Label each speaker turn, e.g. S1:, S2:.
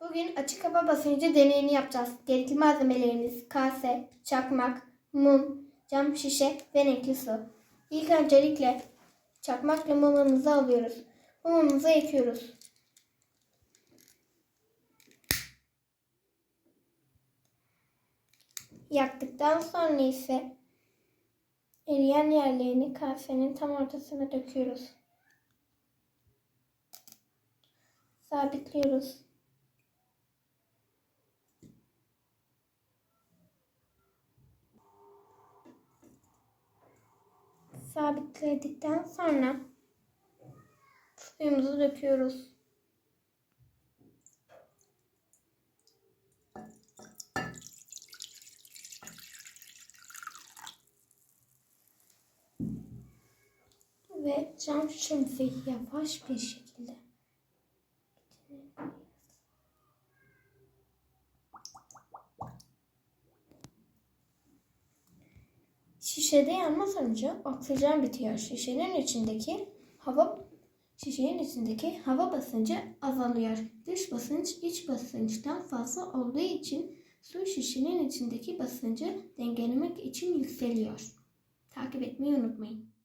S1: Bugün açık hava basıncı deneyini yapacağız. Gerekli malzemelerimiz kase, çakmak, mum, cam şişe ve renkli su. İlk öncelikle çakmakla mumumuzu alıyoruz. Mumumuzu ekiyoruz. Yaktıktan sonra ise eriyen yerlerini kasenin tam ortasına döküyoruz. Sabitliyoruz. Sabitledikten sonra suyumuzu döküyoruz. Ve cam şişemizi yavaş bir şekilde Şişede yanma sonucu oksijen bitiyor. Şişenin içindeki hava şişenin içindeki hava basıncı azalıyor. Dış basınç iç basınçtan fazla olduğu için su şişenin içindeki basıncı dengelemek için yükseliyor. Takip etmeyi unutmayın.